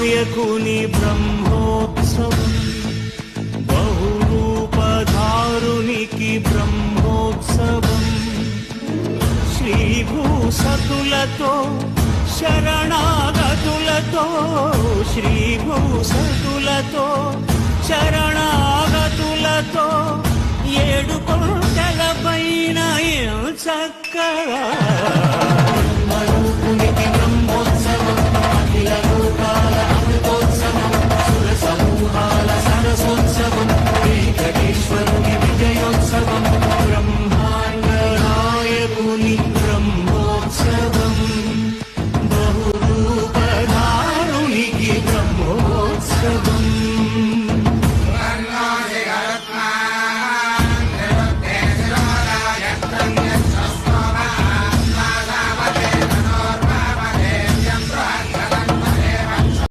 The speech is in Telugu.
వినాయకుని బ్రహ్మోత్సవం బహురూపధారునికి బ్రహ్మోత్సవం. శ్రీభూసతులతో శరణాగతులతో శ్రీభూసతులతో శరణాగతులతో ఏడు కొండల పైన చక్కగా स ब्रह्माण्डराय मुनि ब्रह्मोत्सव